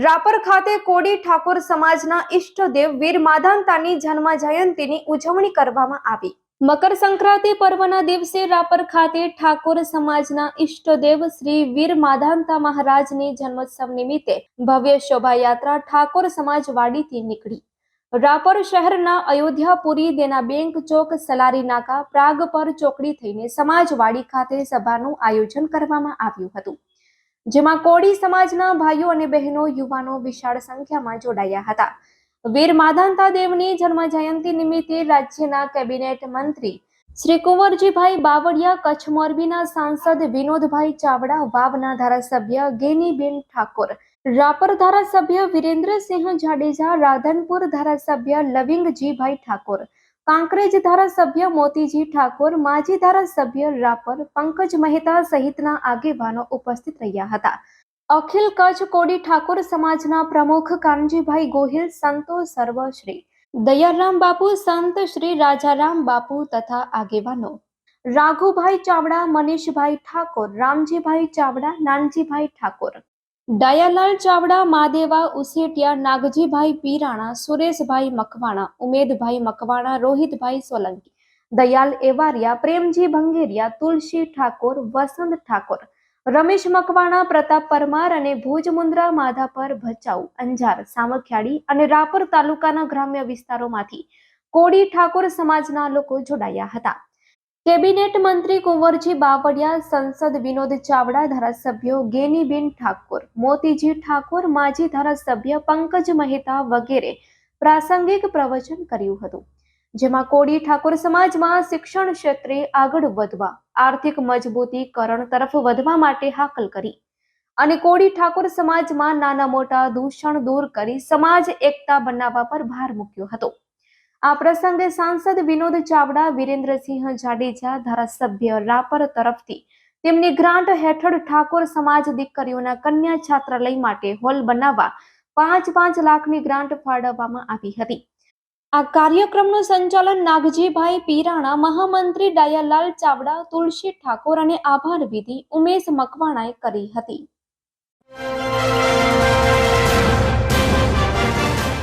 રાપર ખાતે કોડી ઠાકોર સમાજના ઈષ્ટદેવ વીર માધાંતાની જન્મ જયંતિની ઉજવણી કરવામાં આવી. મકર સંક્રાંતિ પર્વના દિવસે રાપર ખાતે ઠાકોર સમાજના ઈષ્ટદેવ શ્રી વીર માધાંતા મહારાજની જન્મોત્સવ નિમિત્તે ભવ્ય શોભાયાત્રા ઠાકોર સમાજવાડીથી નીકળી. રાપર શહેરના અયોધ્યાપુરી દેના બેંક ચોક સલારી નાકા પ્રાગ પર ચોકડી થઈને સમાજવાડી ખાતે સભાનું આયોજન કરવામાં આવ્યું હતું. જેમાં કોળી સમાજના ભાઈઓ અને બહેનો યુવાનો વિશાળ સંખ્યામાં જોડાયા હતા. વીર માધાંતા દેવની જન્મ જયંતિ નિમિત્તે રાજ્યના કેબિનેટ મંત્રી શ્રી કુંવરજીભાઈ બાવળિયા કચ્છ મોરબીના સાંસદ વિનોદભાઈ ચાવડા, વાવના ધારાસભ્ય ગેનીબેન ઠાકોર, રાપર ધારાસભ્ય વિરેન્દ્રસિંહ જાડેજા, રાધનપુર ધારાસભ્ય લવિંગજીભાઈ ઠાકોર કાંકરેજ ધારાસભ્ય મોતીજી ઠાકોર, માજી ધારાસભ્ય રાપર, પંકજ મહેતા સહિતના આગેવાનો ઉપસ્થિત રહ્યા હતા. અખિલ કચ્છ કોડી ઠાકોર સમાજના પ્રમુખ કાનજીભાઈ ગોહિલ, સંતો સર્વશ્રી, દયારામ બાપુ, સંત શ્રી રાજારામ બાપુ તથા આગેવાનો. રાઘુભાઈ ચાવડા, મનીષભાઈ ઠાકોર, રામજીભાઈ ચાવડા, નાનજીભાઈ ઠાકોર. દયાલાલ ચાવડા, માદેવા, ઉસેટિયા, નાગજીભાઈ પીરાણા, સુરેશભાઈ મકવાણા, ઉમેદભાઈ મકવાણા, રોહિતભાઈ સોલંકી, દયાલ એવારિયા, પ્રેમજી ભંગેરિયા, તુલસી ઠાકોર, વસંત ઠાકોર, રમેશ મકવાણા, પ્રતાપ પરમાર અને ભુજ મુન્દ્રા, માધાપર, ભચાઉ, અંજાર, સામખિયાળી અને રાપર તાલુકાના ગ્રામ્ય વિસ્તારોમાંથી કોડી ઠાકોર સમાજના લોકો જોડાયા હતા. કેબિનેટ મંત્રી કુંવરજી બાવળિયા, સંસદ વિનોદ ચાવડા, ધારાસભ્યો ગેનીબેન ઠાકોર, મોતીજી ઠાકોર, માજી ધારાસભ્ય પંકજ મહેતા વગેરે પ્રાસંગિક પ્રવચન કર્યું હતું. જેમાં કોડી ઠાકોર સમાજમાં શિક્ષણ ક્ષેત્રે આગળ વધવા, આર્થિક મજબૂતીકરણ તરફ વધવા માટે હાકલ કરી અને કોડી ઠાકોર સમાજમાં નાના મોટા દૂષણ દૂર કરી સમાજ એકતા બનાવવા પર ભાર મૂક્યો હતો. આ પ્રસંગે સાંસદ વિનોદ ચાવડા, વિરેન્દ્રસિંહ જાડેજા, ધારાસભ્ય રાપર તરફથી તેમની ગ્રાન્ટ હેઠળ ઠાકોર સમાજ દીકરીઓના કન્યા છાત્રાલય માટે હોલ બનાવવા પાંચ પાંચ લાખની ગ્રાન્ટ ફાળવવામાં આવી હતી. આ કાર્યક્રમનું સંચાલન નાગજીભાઈ પીરાણા, મહામંત્રી ડાયાલાલ ચાવડા, તુલસી ઠાકોર અને આભાર વિધિ ઉમેશ મકવાણાએ કરી હતી.